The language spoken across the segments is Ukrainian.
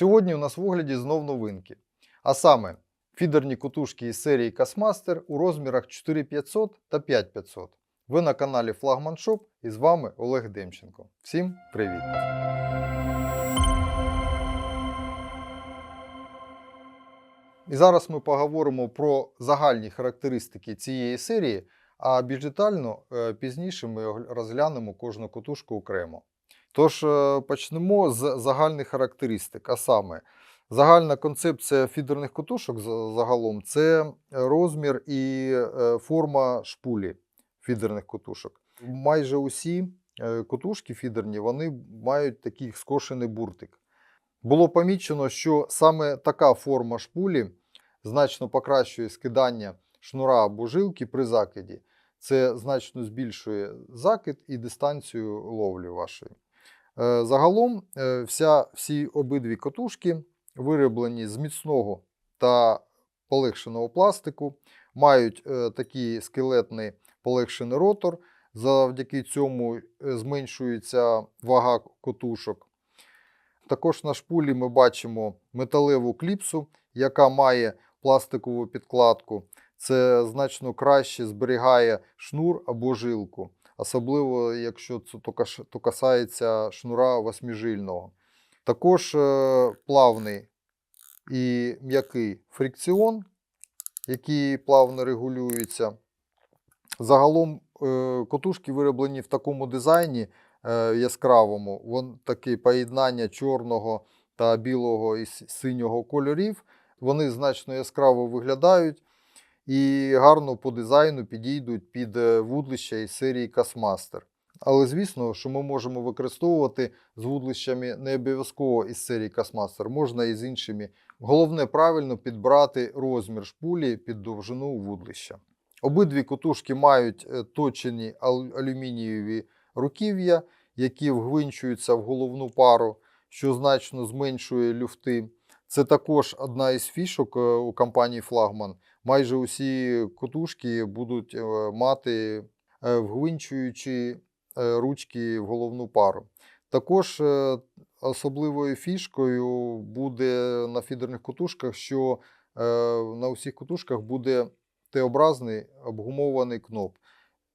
Сьогодні у нас в огляді знов новинки. А саме фідерні котушки із серії Касмастер у розмірах 4500 та 5500. Ви на каналі Флагман Шоп і з вами Олег Демченко. Всім привіт! І зараз ми поговоримо про загальні характеристики цієї серії, а більш детально е, пізніше ми розглянемо кожну котушку окремо. Тож е, почнемо з загальних характеристик. А саме, загальна концепція фідерних котушок загалом це розмір і е, форма шпулі фідерних котушок. Майже усі е, котушки фідерні вони мають такий скошений буртик. Було помічено, що саме така форма шпулі значно покращує скидання шнура або жилки при закиді. Це значно збільшує закид і дистанцію ловлі вашої. Е, Загалом е, вся, всі обидві котушки вироблені з міцного та полегшеного пластику, мають е, такий скелетний полегшений ротор. Завдяки цьому зменшується вага котушок. Також на шпулі ми бачимо металеву кліпсу, яка має пластикову підкладку. Це значно краще зберігає шнур або жилку, особливо якщо це то касається шнура восьмижильного. Також е, плавний і м'який фрикціон, який плавно регулюється. Загалом е, котушки вироблені в такому дизайні е, яскравому. Вон таке поєднання чорного та білого і синього кольорів. Вони значно яскраво виглядають і гарно по дизайну підійдуть під е, вудлища із серії Касмастер. Але звісно, що ми можемо використовувати з вудлищами не обов'язково із серії Касмастер, можна і з іншими. Головне правильно підбрати розмір шпулі під довжину вудлища. Обидві котушки мають е, точені алюмінієві руків'я, які вгвинчуються в головну пару, що значно зменшує люфти. Це також одна із фішок е, у компанії Флагман. Майже усі котушки будуть е, мати е, вгвинчуючі е, ручки в головну пару. Також особливою фішкою буде на фідерних котушках, що на усіх котушках буде Т-образний обгумований кноп.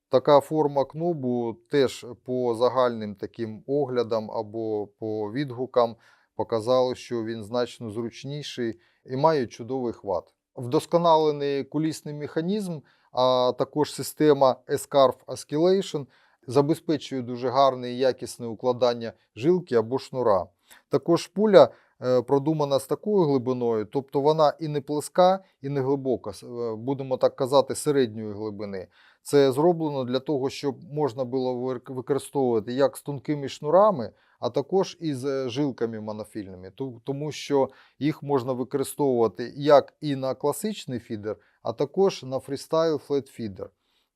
Така форма кнобу теж по загальним таким оглядам або по відгукам показало, що він значно зручніший і має чудовий хват. Вдосконалений кулісний механізм, а також система S-Carve забезпечує дуже гарне і якісне укладання жилки або шнура. Також пуля е, продумана з такою глибиною, тобто вона і не плеска, і не глибока, е, будемо так казати, середньої глибини. Це зроблено для того, щоб можна було використовувати як з тонкими шнурами, а також із е, жилками монофільними, тому що їх можна використовувати як і на класичний фідер, а також на фрістайл флетфідер.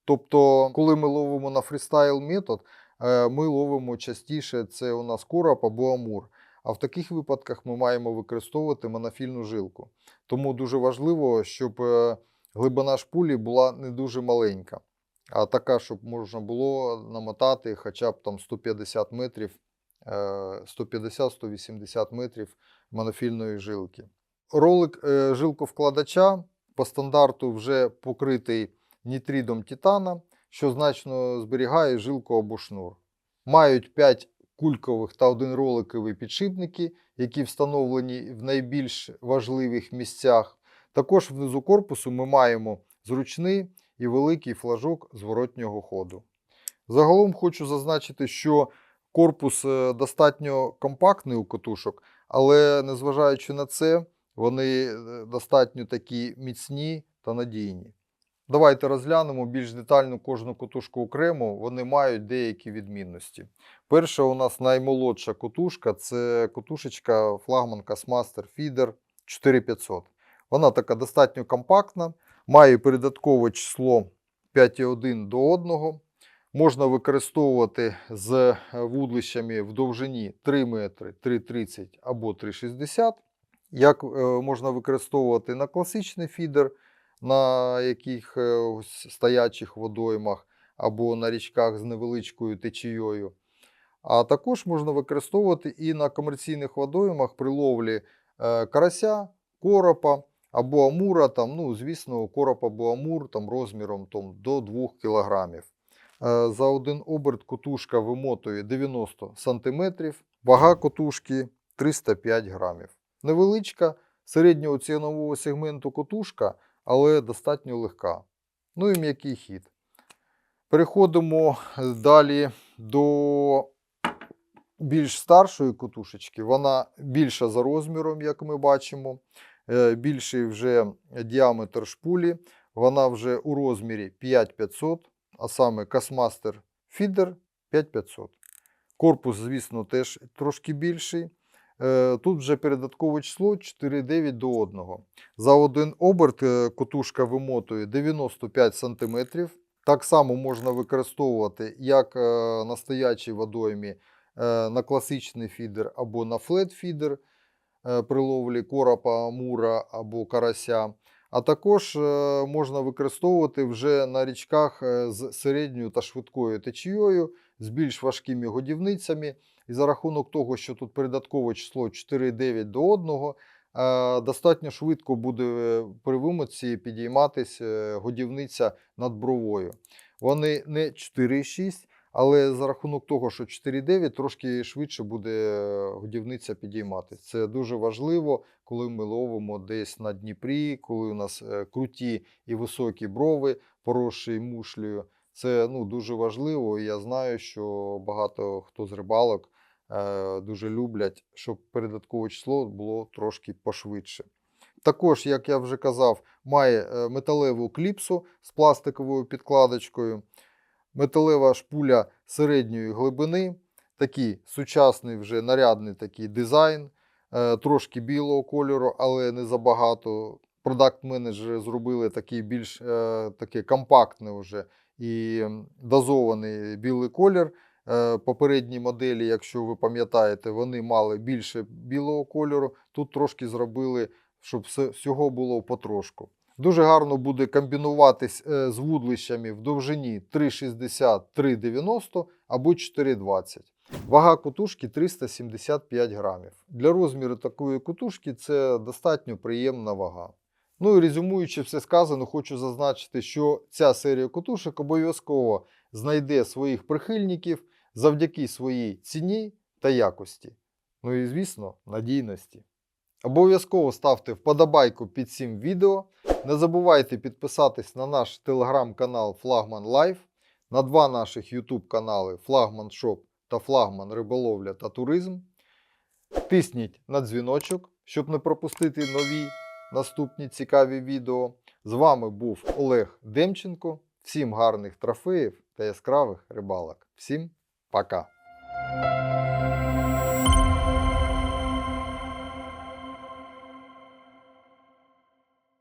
Тобто, коли ми ловимо на фрістайл метод, е, ми ловимо частіше це у нас короб або амур. А в таких випадках ми маємо використовувати монофільну жилку. Тому дуже важливо, щоб е, глибина шпулі була не дуже маленька, а така, щоб можна було намотати хоча б там 150 метрів, е, 150-180 метрів монофільної жилки. Ролик е, жилковкладача по стандарту вже покритий нітридом титана, що значно зберігає жилку або шнур. Мають 5 кулькових та один роликовий підшипники, які встановлені в найбільш важливих місцях. Також внизу корпусу ми маємо зручний і великий флажок зворотнього ходу. Загалом хочу зазначити, що корпус е, достатньо компактний у котушок, але незважаючи на це, вони е, достатньо такі міцні та надійні. Давайте розглянемо більш детально кожну котушку окремо. Вони мають деякі відмінності. Перша у нас наймолодша котушка це котушечка флагман Касмастер Feeder 4500. Вона така достатньо компактна, має передаткове число 5,1 до 1. Можна використовувати з е, вудлищами в довжині 3 метри, 3,30 або 3,60. Як е, можна використовувати на класичний фідер, на яких е, стоячих водоймах або на річках з невеличкою течією. А також можна використовувати і на комерційних водоймах при ловлі карася, коропа або амура, там, ну, звісно, короб або амур там, розміром там, до 2 кг. Е, За один оберт котушка вимотує 90 см, вага котушки 305 грамів. Невеличка середнього цінового сегменту котушка, але достатньо легка. Ну і м'який хід. Переходимо далі до більш старшої котушечки. Вона більша за розміром, як ми бачимо. Е, Більший вже діаметр шпулі. Вона вже у розмірі 5500, а саме Касмастер Feeder 5500. Корпус, звісно, теж трошки більший. Е, Тут вже передаткове число 4,9 до 1. За один оберт е, котушка вимотує 95 см. Так само можна використовувати як на стоячій водоймі на класичний фідер або на флет-фідер е, при ловлі коропа, амура або карася. А також е, можна використовувати вже на річках е, з середньою та швидкою течією, з більш важкими годівницями. І за рахунок того, що тут передаткове число 4,9 до 1, е, достатньо швидко буде е, при вимоці підійматись е, годівниця над бровою. Вони не 4,6, але за рахунок того, що 4,9 трошки швидше буде е, годівниця підійматись. Це дуже важливо, коли ми ловимо десь на Дніпрі, коли у нас е, круті і високі брови, поросші мушлею. Це ну, дуже важливо. І я знаю, що багато хто з рибалок е, дуже люблять, щоб передаткове число було трошки пошвидше. Також, як я вже казав, має е, металеву кліпсу з пластиковою підкладочкою, металева шпуля середньої глибини, такий сучасний вже нарядний такий дизайн, е, трошки білого кольору, але не забагато. Продакт-менеджери зробили такий більш е, такий компактний вже і дозований білий колір. Е, Попередні моделі, якщо ви пам'ятаєте, вони мали більше білого кольору. Тут трошки зробили, щоб всього було потрошку. Дуже гарно буде комбінуватись е, з вудлищами в довжині 3,60, 3,90 або 4,20. Вага котушки 375 грамів. Для розміру такої котушки це достатньо приємна вага. Ну і резюмуючи все сказане, хочу зазначити, що ця серія котушок обов'язково знайде своїх прихильників завдяки своїй ціні та якості. Ну і, звісно, надійності. Обов'язково ставте вподобайку під цим відео. Не забувайте підписатись на наш телеграм-канал Флагман Лайф, на два наших YouTube канали Флагман Шоп та Флагман Риболовля та Туризм. Тисніть на дзвіночок, щоб не пропустити нові наступні цікаві відео. З вами був Олег Демченко. Всім гарних трофеїв та яскравих рибалок. Всім пока!